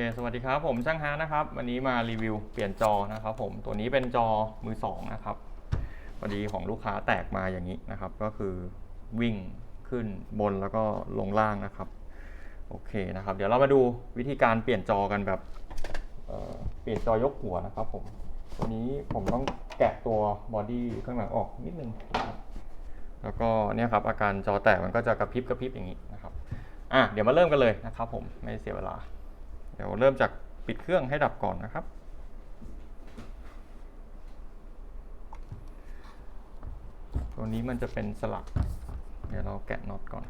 ค สวัสดีครับ ผมช่างฮานะครับ วันนี้มารีวิวเปลี่ยนจอนะครับผม ตัวนี้เป็นจอมือสองนะครับพอดีของลูกค้าแตกมาอย่างนี้นะครับ ก็คือวิ่งขึ้นบนแล้วก็ลงล่างนะครับ โอเคนะครับ เดี๋ยวเรามาดูวิธีการเปลี่ยนจอกันแบบเเปลี่ยนจอยกหัวนะครับผม ตัวนี้ผมต้องแกะตัวบอดี้ข้างหลังออกนิดนึง แล้วก็เนี่ยครับอาการจอแตกมันก็จะกระพริบกระพริบอย่างนี้นะครับ อะเดี๋ยวมาเริ่มกันเลยนะครับผมไม่เสียเวลา เดี๋ยวเริ่มจากปิดเครื่องให้ดับก่อนนะครับ ตัวนี้มันจะเป็นสลัก เดี๋ยวเราแกะน็อตก่อน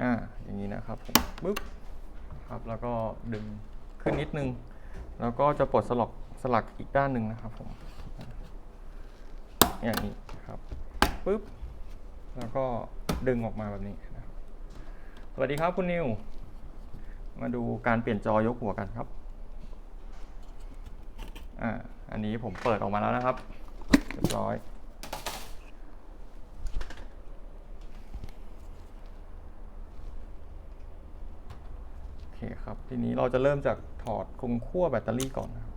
อ่าอย่างนี้นะครับผมปึ๊บครับแล้วก็ดึงขึ้นนิดนึง แล้วก็จะปลดสลักสลักอีกด้านหนึ่งนะครับผมอย่างนี้ครับปึ๊บแล้วก็ดึงออกมาแบบนี้นะครับสวัสดีครับคุณนิว มาดูการเปลี่ยนจอยกหัวกันครับอ่าอันนี้ผมเปิดออกมาแล้วนะครับเรียบร้อย เคครับ ทีนี้เราจะเริ่มจากถอดคงขั้วแบตเตอรี่ก่อนนะครับ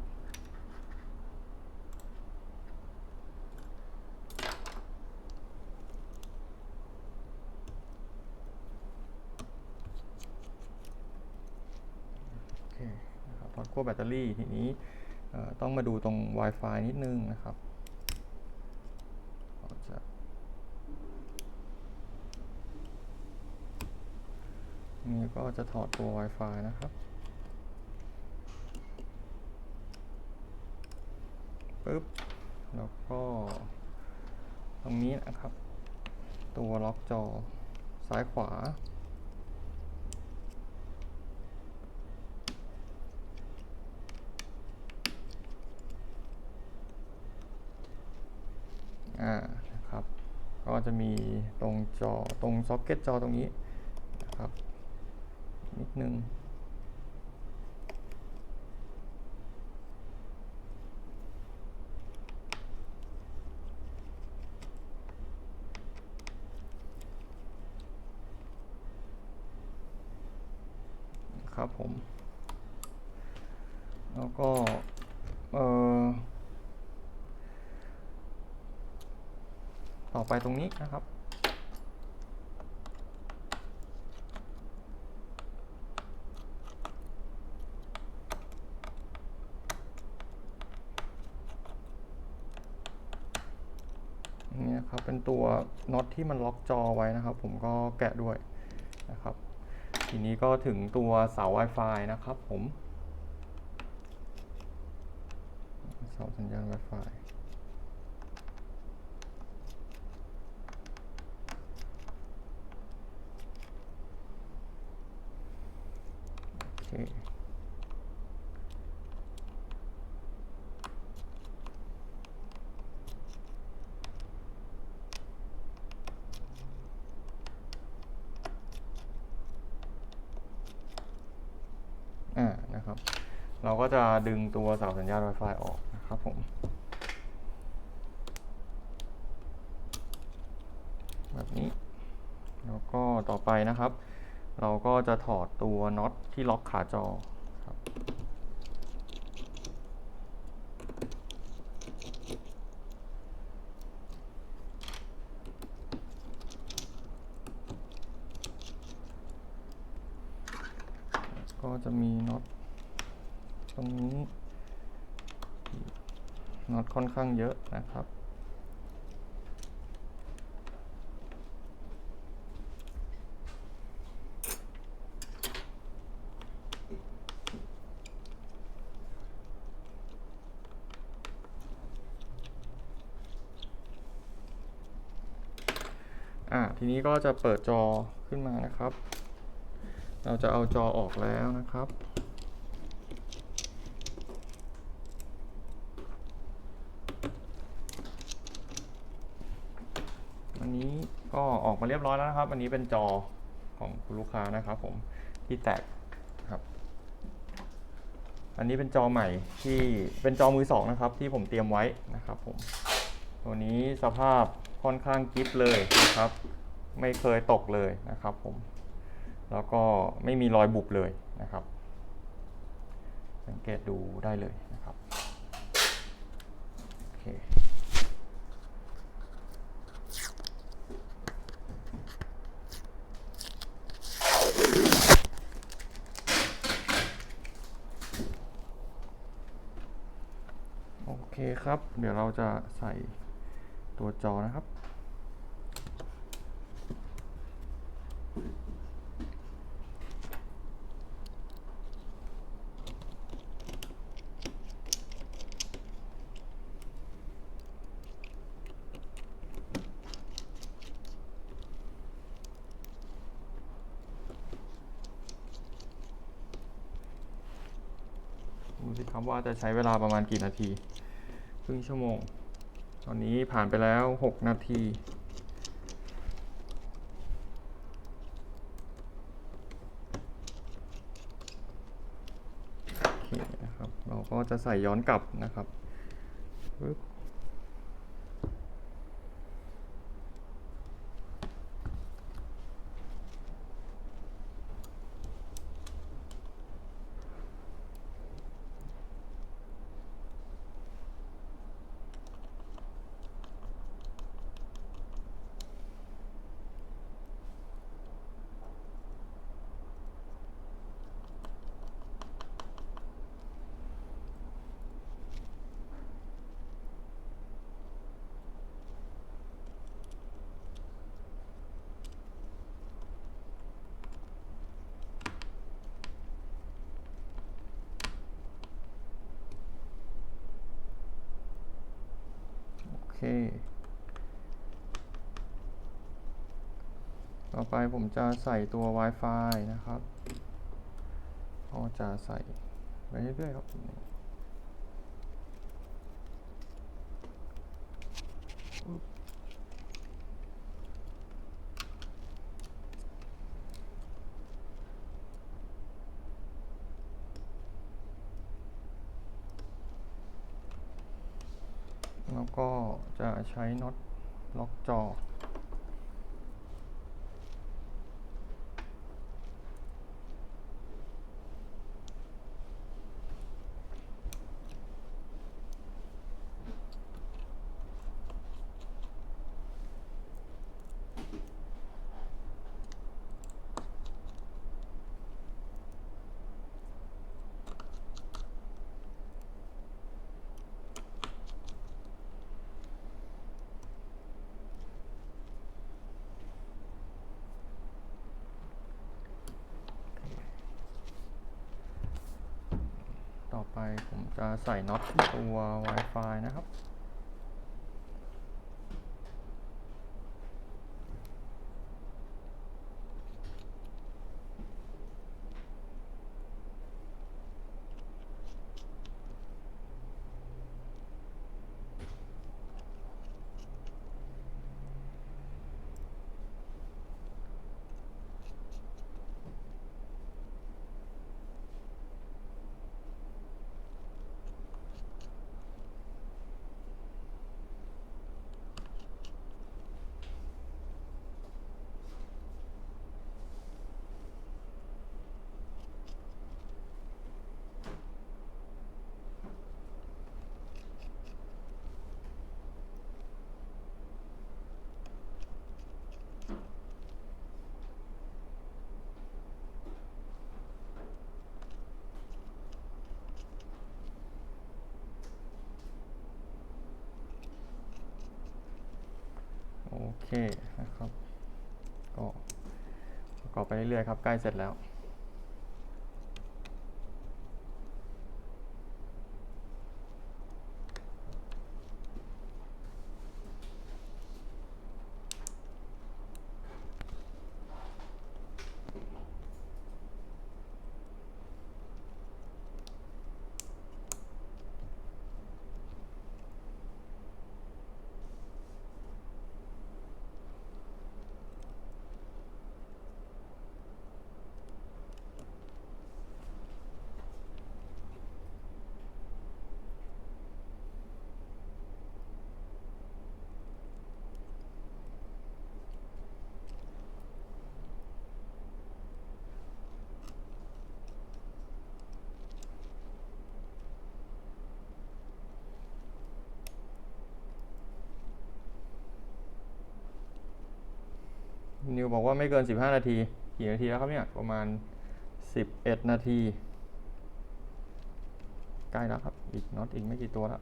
ถอดขั้วแบตเตอรี่ทีนี้ต้องมาดูตรง Wi-Fi นิดนึงนะครับเราจะ นี่ก็จะถอดตัว Wi-Fi นะครับ ปึ๊บ แล้วก็ ตรงนี้นะครับ ตัวล็อกจอ ซ้ายขวา อ่า นะครับ ก็จะมีตรงจอ ตรงซ็อกเก็ตจอตรงนี้นะครับ นิดนึงครับผม แล้วก็ เอ่อ ต่อไปตรงนี้นะครับ นี่นะครับเป็ น็อตที่มันล็อกจอไว้นะครับ ผมก็แกะด้วยนะครับ ทีนี้ก็ถึงตัวเสา Wi-Fi นะครับ ผมเสาสัญญาณ Wi-Fi โอเค อ่า นะครับ เราก็จะดึงตัวเสาสัญญาณ Wi-Fi ออกนะครับผมแบบนี้ แล้วก็ต่อไปนะครับ เราก็จะถอดตัวน็อตที่ล็อกขาจอครับก็จะมีน็อตต รงนี้น็อตค่อนข้างเยอะนะครับ อ่าทีนี้ก็จะเปิดจอขึ้นมานะครับ เราจะเอาจอออกแล้วนะครับ นนี้ก็ออกมาเรียบร้อยแล้วนะครับ อันนี้เป็นจอของคุณลูกค้านะครับผมที่แตกครับ อันนี้เป็นจอใหม่ที่เป็นจอมือสองนะครับ ที่ผมเตรียมไว้นะครับผมตัวนี้สภาพค่อนข้างกิฟเลยนะครับ ไม่เคยตกเลยนะครับผม แล้วก็ไม่มีรอยบุบเลยนะครับ สังเกตดูได้เลยนะครับโอเค โอ เคครับ เดี๋ยวเราจะใส่ตัวจอนะครับ ดูสิครับว่าจะใช้เวลาประมาณกี่นาที รึ่งชั่วโมง ตอนนี้ผ่านไปแล้ว 6 นาที โอเคนะครับ เราก็จะใส่ย้อนกลับนะครับ เค ต่อไปผมจะใส่ตัว Wi-Fi นะครับ ก็จะใส่ไปเรื่อยๆครับ ก็จะใช้น็อตล็อกจอ ต่อไปผมจะใส่น็อตตัว Wi-Fi นะครับ โอ เคนะครับ ก็ประกอบไปเรื่อยๆครับ ใกล้เสร็จแล้ว นิวบอกว่าไม่เกิน 15 นาที กี่นาทีแล้วครับเนี่ย ประมาณ 11 นาที ใกล้แล้วครับ อีกน็อตอีกไม่กี่ตัวแล้ว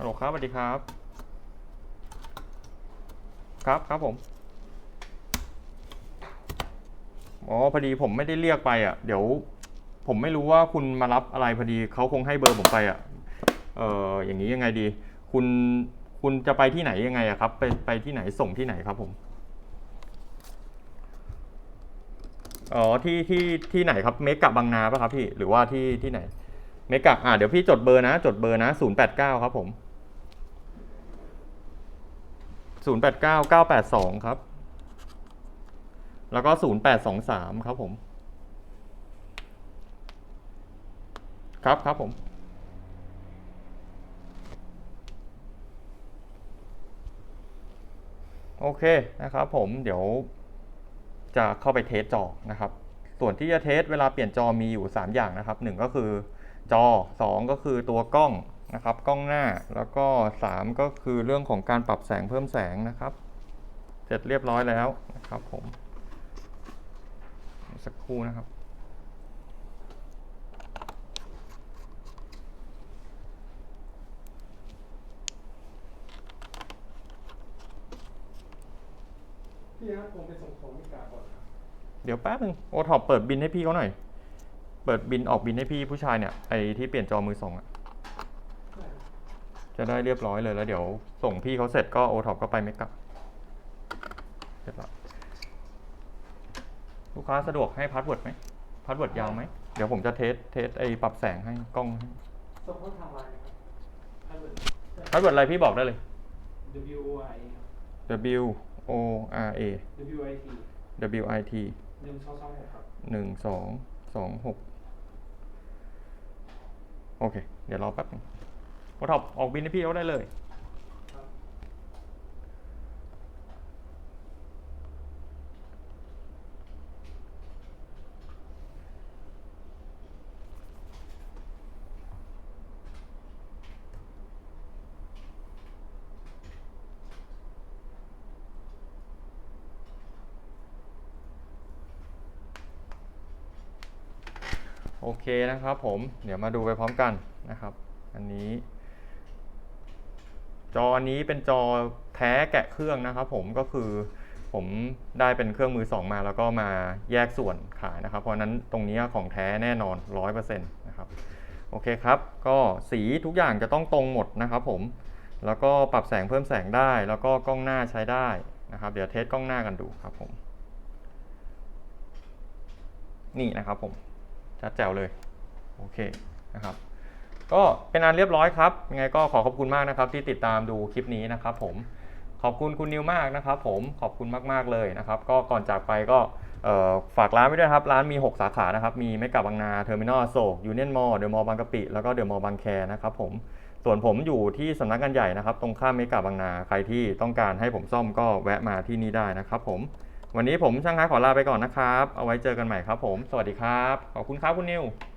ฮั ลครับสวัสดีครับ ครับครับผมอ๋อพอดีผมไม่ได้เรียกไปอะ เดี๋ยว ผมไม่รู้ว่าคุณมารับอะไรพอดีเขาคงให้เบอร์ผมไปอะ เอออย่างนี้ยังไงดี คุณคุณจะไปที่ไหนยังไงอะครับ ไปไปที่ไหนส่งที่ไหนครับผมอ๋อที่ที่ที่ไหนครับเมกะบางนาป่ะครับพี่หรือว่าที่ที่ไหนเมกะอ่าเดี๋ยวพี่จดเบอร์นะ จดเบอร์นะศูนย์แปดเก้าครับผม ศูนย์แปดเก้าเก้าแปดสองครับ แล้วก็ศูนย์แปดสองสามครับผม ครับครับผมโอเคนะครับผมเดี๋ยวจะเข้าไปเทสจอนะครับ ส่วนที่จะเทสเวลาเปลี่ยนจอมีอยู่ 3 อย่างนะครับ 1 ก็คือจอ 2 ก็คือตัวกล้อง นะครับ กล้องหน้าแล้วก็ 3 ก็คือเรื่องของการปรับแสงเพิ่มแสงนะครับ เสร็จเรียบร้อยแล้วนะครับผม สักครู่นะครับพี่ครับผมไปส่งของที่กาก่อนครับเดี๋ยวแป๊บนึงโอท็อปเปิดบินให้พี่เขาหน่อย เปิดบินออกบินให้พี่ผู้ชายเนี่ยไอที่เปลี่ยนจอมือสองอะได้ครับ จะได้เรียบร้อยเลยแล้วเดี๋ยวส่งพี่เขาเสร็จก็โอท็อปก็ไปเมกะเรียบร้อยลูกค้าสะดวกให้พาสเวิร์ดไหมพาสเวิร์ดยาวไหม เดี๋ยวผมจะเทสเทสไอปรับแสงให้กล้องให้ส่งข้อทางไลน์นะครัดพาสเวิร์ดอะไรพี่บอกได้เลย W O I W O R A W I T W I T หนึ่งสองสองหกครับหนึ่งสองสองหกโอเค เดี๋ยวรอแป๊บนึง โอท็อปออกบินให้พี่เขาได้เลย โอเคนะครับผม เดี๋ยวมาดูไปพร้อมกันนะครับ อันนี้ จออันนี้เป็นจอแท้แกะเครื่องนะครับ ผมก็คือผมได้เป็นเครื่องมือสองมาแล้วก็มาแยกส่วนขายนะครับ เพราะฉะนั้นตรงนี้ของแท้แน่นอน 100%นะครับโอเคครับ ก็สีทุกอย่างจะต้องตรงหมดนะครับผมแล้วก็ปรับแสงเพิ่มแสงได้ แล้วก็กล้องหน้าใช้ได้นะครับ เดี๋ยวเทสกล้องหน้ากันดูครับผม นี่นะครับผมชัดแจ๋วเลย โอเคนะครับ ก็เป็นอันเรียบร้อยครับยังไงก็ขอขอบคุณมากนะครับ ที่ติดตามดูคลิปนี้นะครับผมขอบคุณคุณนิวมากนะครับผมขอบคุณมากๆเลยนะครับ ก็ก่อนจากไปก็ฝากร้านไว้ด้วยครับ ร้านมี 6 สาขานะครับ มีเมกะบางนาเทอร์มินอลโศกยูเนียนมอลเดอะมอลล์บางกะปิ แล้วก็เดอะมอลล์บางแคนะครับผมส่วนผมอยู่ที่สำนักงานใหญ่นะครับ ตรงข้ามเมกะบางนา ใครที่ต้องการให้ผมซ่อมก็แวะมาที่นี่ได้นะครับผม วันนี้ผมช่างฮาขอลาไปก่อนนะครับ เอาไว้เจอกันใหม่ครับผม สวัสดีครับ ขอบคุณครับคุณนิว